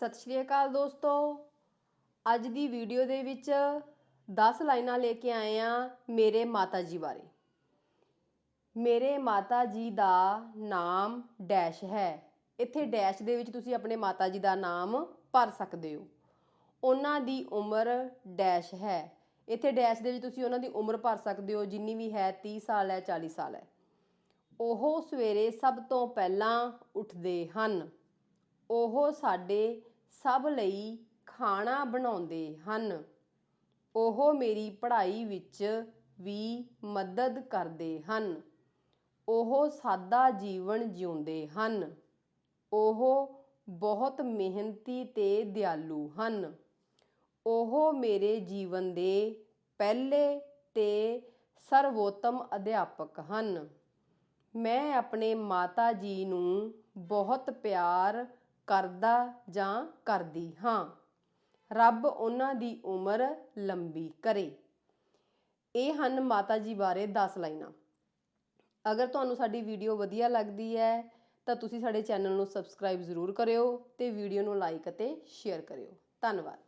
ਸਤਿ ਸ਼੍ਰੀ ਅਕਾਲ ਦੋਸਤੋ। ਅੱਜ ਦੀ ਵੀਡੀਓ ਦੇ ਵਿੱਚ 10 ਲਾਈਨਾਂ ਲੈ ਕੇ ਆਏ ਆ ਮੇਰੇ ਮਾਤਾ ਜੀ ਬਾਰੇ। ਮੇਰੇ ਮਾਤਾ ਜੀ ਦਾ ਨਾਮ ਡੈਸ਼ ਹੈ। ਇੱਥੇ ਡੈਸ਼ ਦੇ ਵਿੱਚ ਤੁਸੀਂ ਆਪਣੇ ਮਾਤਾ ਜੀ ਦਾ ਨਾਮ ਭਰ ਸਕਦੇ ਹੋ। ਉਹਨਾਂ ਦੀ ਉਮਰ ਡੈਸ਼ ਹੈ। ਇੱਥੇ ਡੈਸ਼ ਦੇ ਵਿੱਚ ਤੁਸੀਂ ਉਹਨਾਂ ਦੀ ਉਮਰ ਭਰ ਸਕਦੇ ਹੋ, ਜਿੰਨੀ ਵੀ ਹੈ 30 ਸਾਲ ਹੈ 40 ਸਾਲ ਹੈ। ਉਹ ਸਵੇਰੇ ਸਭ ਤੋਂ ਪਹਿਲਾਂ ਉੱਠਦੇ ਹਨ। ਉਹ ਸਾਡੇ ਸਭ ਲਈ ਖਾਣਾ ਬਣਾਉਂਦੇ ਹਨ। ਉਹ ਮੇਰੀ ਪੜ੍ਹਾਈ ਵਿੱਚ ਵੀ ਮਦਦ ਕਰਦੇ ਹਨ। ਉਹ ਸਾਦਾ ਜੀਵਨ ਜਿਉਂਦੇ ਹਨ। ਉਹ ਬਹੁਤ ਮਿਹਨਤੀ ਤੇ ਦਿਆਲੂ ਹਨ। ਉਹ ਮੇਰੇ ਜੀਵਨ ਦੇ ਪਹਿਲੇ ਤੇ ਸਰਵੋਤਮ ਅਧਿਆਪਕ ਹਨ। ਮੈਂ ਆਪਣੇ ਮਾਤਾ ਜੀ ਨੂੰ ਬਹੁਤ ਪਿਆਰ ਕਰਦਾ ਜਾਂ ਕਰਦੀ ਹਾਂ। ਰੱਬ ਉਹਨਾਂ ਦੀ ਉਮਰ ਲੰਬੀ ਕਰੇ। ਇਹ ਹਨ ਮਾਤਾ ਜੀ ਬਾਰੇ 10 ਲਾਈਨਾਂ। ਅਗਰ ਤੁਹਾਨੂੰ ਸਾਡੀ ਵੀਡੀਓ ਵਧੀਆ ਲੱਗਦੀ ਹੈ, ਤਾਂ ਤੁਸੀਂ ਸਾਡੇ ਚੈਨਲ ਨੂੰ ਸਬਸਕ੍ਰਾਈਬ ਜ਼ਰੂਰ ਕਰਿਓ ਤੇ ਵੀਡੀਓ ਨੂੰ ਲਾਈਕ ਅਤੇ ਸ਼ੇਅਰ ਕਰਿਓ। ਧੰਨਵਾਦ।